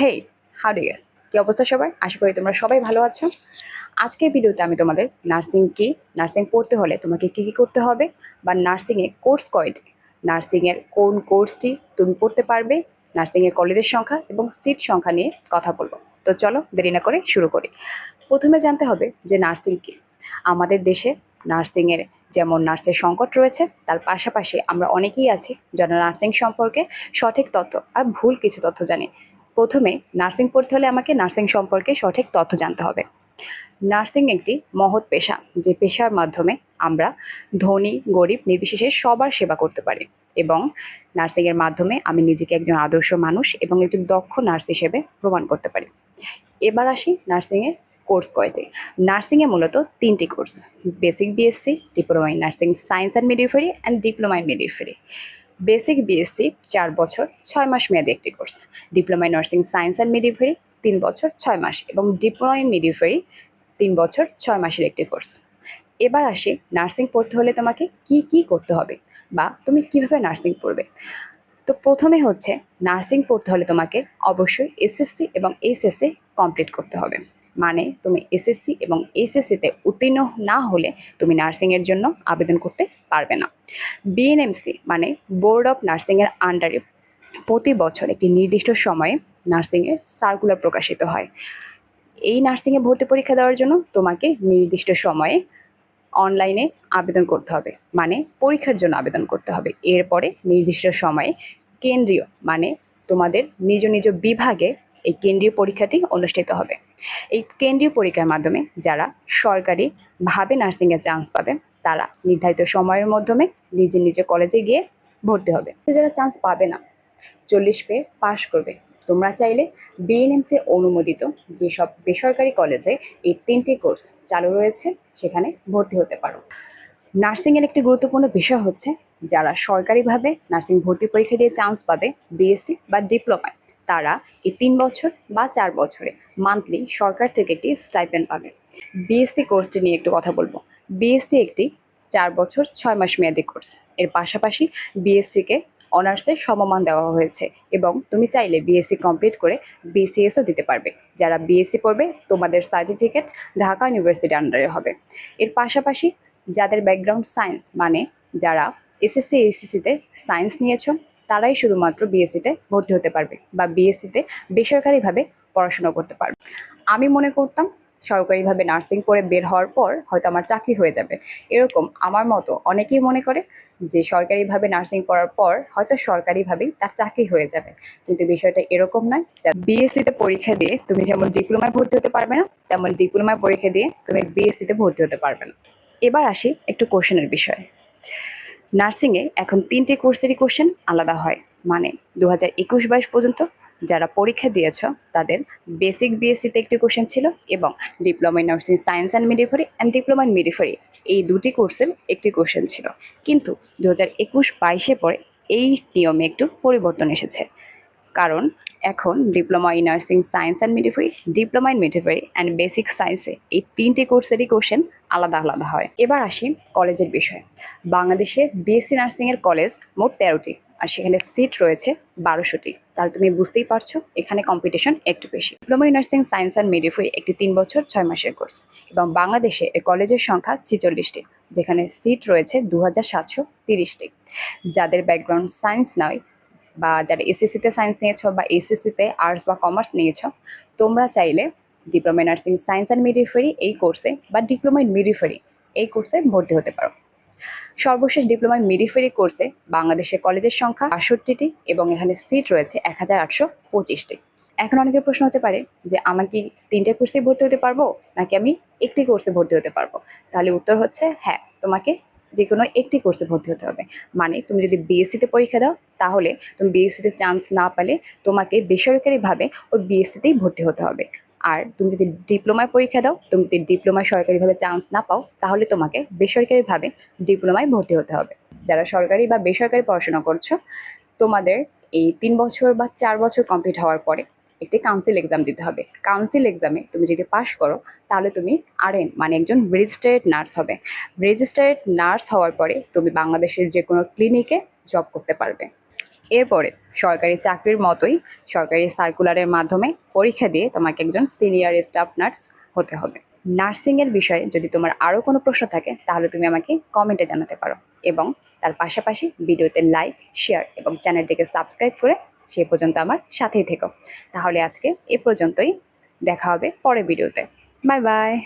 Hey how do guess কি অবস্থা সবাই? আশা করি তোমরা সবাই ভালো আছো। আজকের ভিডিওতে আমি তোমাদের নার্সিং কি নার্সিং পড়তে হলে তোমাকে কী কী করতে হবে বা নার্সিংয়ে কোর্স কয়টি? নার্সিংয়ের কোন কোর্সটি তুমি পড়তে পারবে? নার্সিংয়ের কলেজের সংখ্যা এবং সিট সংখ্যা নিয়ে কথা বলব। তো চলো দেরি না করে শুরু করি। প্রথমে জানতে হবে যে নার্সিং কি। আমাদের দেশে নার্সিংয়ের যেমন নার্সের সংকট রয়েছে, তার পাশাপাশি আমরা অনেকেই আছি যারা নার্সিং সম্পর্কে সঠিক তথ্য আর ভুল কিছু তথ্য জানি। প্রথমে নার্সিং পড়তে হলে আমাকে নার্সিং সম্পর্কে সঠিক তথ্য জানতে হবে। নার্সিং একটি মহৎ পেশা, যে পেশার মাধ্যমে আমরা ধনী, গরিব, নির্বিশেষে সবার সেবা করতে পারি এবং নার্সিংয়ের মাধ্যমে আমি নিজেকে একজন আদর্শ মানুষ এবং একজন দক্ষ নার্স হিসেবে প্রমাণ করতে পারি। এবার আসি নার্সিংয়ের কোর্স কয়টি? নার্সিংয়ে মূলত তিনটি course, basic BSc, diploma in nursing science and midwifery and diploma in midwifery basic BSc, চার বছর, ছয় মাস মেয়াদী একটি course. Diploma nursing science and midwifery তিন বছর, ছয় মাস এবং ডিপ্লোমা ইন মিডিফারি তিন বছর, ছয় মাসের একটি কোর্স। এবার আসি নার্সিং পড়তে হলে তোমাকে কি কি করতে হবে বা তুমি কীভাবে নার্সিং পড়বে? তো প্রথমে হচ্ছে নার্সিং পড়তে হলে তোমাকে অবশ্যই এসএসসি এবং এইচএসসি কমপ্লিট করতে হবে। মানে তুমি এসএসসি এবং এইচএসসিতে উত্তীর্ণ না হলে তুমি নার্সিংয়ের জন্য আবেদন করতে পারবে না। বিএনএমসি মানে বোর্ড অফ নার্সিংয়ের আন্ডারে প্রতি বছর একটি নির্দিষ্ট সময়ে নার্সিংয়ের সার্কুলার প্রকাশিত হয়। এই নার্সিংয়ে ভর্তি পরীক্ষা দেওয়ার জন্য তোমাকে নির্দিষ্ট সময়ে অনলাইনে আবেদন করতে হবে মানে পরীক্ষার জন্য আবেদন করতে হবে। এরপরে নির্দিষ্ট সময়ে কেন্দ্রীয় মানে তোমাদের নিজ নিজ বিভাগে এই কেন্দ্রীয় পরীক্ষাটি অনুষ্ঠিত হবে। এই কেন্দ্রীয় পরীক্ষার মাধ্যমে যারা সরকারিভাবে নার্সিংয়ে চান্স পাবে, তারা নির্ধারিত সময়ের মাধ্যমে নিজের নিজের কলেজে গিয়ে ভর্তি হবে। যারা চান্স পাবে না, চল্লিশ পেয়ে পাশ করবে। তোমরা চাইলে বিএনএমসি অনুমোদিত যেসব বেসরকারি কলেজে এই তিনটি কোর্স চালু রয়েছে, সেখানে ভর্তি হতে পারো। নার্সিংয়ের একটি গুরুত্বপূর্ণ বিষয় হচ্ছে, যারা সরকারিভাবে নার্সিং ভর্তি পরীক্ষা দিয়ে চান্স পাবে বিএসসি বা ডিপ্লোমায় তারা এই তিন বছর বা চার বছরে মান্থলি সরকার থেকে একটি স্টাইপেন্ড পাবে। বিএসসি কোর্সটি নিয়ে একটু কথা বলব। বিএসসি একটি চার বছর ছয় মাস মেয়াদি কোর্স এর পাশাপাশি বিএসসিকে অনার্সের সমমান দেওয়া হয়েছে এবং তুমি চাইলে বিএসসি কমপ্লিট করে বিসিএসও দিতে পারবে। যারা বিএসসি পড়বে, তোমাদের সার্টিফিকেট ঢাকা ইউনিভার্সিটির আন্ডারে হবে। এর পাশাপাশি যাদের ব্যাকগ্রাউন্ড সায়েন্স মানে যারা এসএসসি এইচএসসিতে সায়েন্স নিয়েছো তারাই শুধুমাত্র বিএসসিতে ভর্তি হতে পারবে বা বিএসসিতে বেসরকারিভাবে পড়াশোনা করতে পারবে। আমি মনে করতাম সরকারিভাবে নার্সিং পড়ে বের হওয়ার পর হয়তো আমার চাকরি হয়ে যাবে। এরকম আমার মতো অনেকেই মনে করে যে সরকারিভাবে নার্সিং পড়ার পর হয়তো সরকারিভাবেই তার চাকরি হয়ে যাবে। কিন্তু বিষয়টা এরকম নয় বিএসসিতে পরীক্ষা দিয়ে তুমি যেমন ডিপ্লোমায় ভর্তি হতে পারবে না, তেমন ডিপ্লোমায় পরীক্ষা দিয়ে তুমি বিএসসিতে ভর্তি হতে পারবে না। এবার আসি একটু কোশ্চেনের বিষয়। নার্সিংয়ে এখন তিনটি কোর্সেরই কোশ্চেন আলাদা হয়। মানে দু হাজার একুশ বাইশ পর্যন্ত যারা পরীক্ষা দিয়েছ, তাদের বেসিক বিএসসিতে একটি কোশ্চেন ছিল এবং diploma in nursing science and midwifery and diploma in midwifery এই দুটি কোর্সের একটি কোশ্চেন ছিল। কিন্তু দু হাজার একুশ বাইশে পরে এই নিয়মে একটু পরিবর্তন এসেছে। কারণ এখন diploma in nursing science and midwifery diploma in midwifery and basic সায়েন্সে এই তিনটি কোর্সেরই কোশ্চেন আলাদা আলাদা হয়। এবার আসি কলেজের বিষয়ে। বাংলাদেশে বিএসসি নার্সিংয়ের কলেজ মোট তেরোটি, আর সেখানে সিট রয়েছে বারোশোটি। তাহলে তুমি বুঝতেই পারছ, এখানে কম্পিটিশন একটু বেশি। Diploma nursing science and midwifery একটি তিন বছর, ছয় মাসের কোর্স এবং বাংলাদেশে এ কলেজের সংখ্যা ছিচল্লিশটি, যেখানে সিট রয়েছে দু হাজার সাতশো তিরিশটি। যাদের ব্যাকগ্রাউন্ড সায়েন্স নয়, বা যারা এসএসসিতে সায়েন্স নিয়েছো বা এসএসসিতে আর্টস বা কমার্স নিয়েছো, তোমরা চাইলে diploma nursing science and midwifery এই কোর্সে বা ডিপ্লোমা ইন মিডিফারি এই কোর্সে ভর্তি হতে পারো। সর্বশেষ ডিপ্লোমা ইন মিডিফারি কোর্সে বাংলাদেশের কলেজের সংখ্যা বাষট্টিটি এবং এখানে সিট রয়েছে এক হাজার আটশো পঁচিশটি। এখন অনেকের প্রশ্ন হতে পারে যে আমি কি তিনটে কোর্সে ভর্তি হতে পারব, নাকি আমি একটি কোর্সে ভর্তি হতে পারব? তাহলে উত্তর হচ্ছে হ্যাঁ তোমাকে যে কোনো একটি কোর্সে ভর্তি হতে হবে। মানে তুমি যদি বিএসসিতে পরীক্ষা দাও, তাহলে তুমি বিএসসিতে চান্স না পেলে তোমাকে বেসরকারিভাবে ওই বিএসসিতেই ভর্তি হতে হবে। আর তুমি যদি ডিপ্লোমায় পরীক্ষা দাও, তুমি যদি ডিপ্লোমায় সরকারিভাবে চান্স না পাও, তাহলে তোমাকে বেসরকারিভাবে ডিপ্লোমায় ভর্তি হতে হবে। যারা সরকারি বা বেসরকারি পড়াশোনা করছ, তোমাদের এই তিন বছর বা চার বছর কমপ্লিট হওয়ার পরে একটি কাউন্সিল এক্সাম দিতে হবে। কাউন্সিল এক্সামে তুমি যদি পাশ করো, তাহলে তুমি আরএন মানে একজন রেজিস্টার্ড নার্স হবে। রেজিস্টার্ড নার্স হওয়ার পরে তুমি বাংলাদেশের যে কোনো ক্লিনিকে জব করতে পারবে। এরপরে সরকারি চাকরির মতোই সরকারি সার্কুলারের মাধ্যমে পরীক্ষা দিয়ে তোমাকে একজন সিনিয়র স্টাফ নার্স হতে হবে। নার্সিংয়ের বিষয়ে যদি তোমার আরও কোনো প্রশ্ন থাকে, তাহলে তুমি আমাকে কমেন্টে জানাতে পারো এবং তার পাশাপাশি ভিডিওতে লাইক শেয়ার এবং চ্যানেলটিকে সাবস্ক্রাইব করে সে পর্যন্ত আমার সাথেই থেকো। তাহলে আজকে এ পর্যন্তই, দেখা হবে পরের ভিডিওতে। Bye bye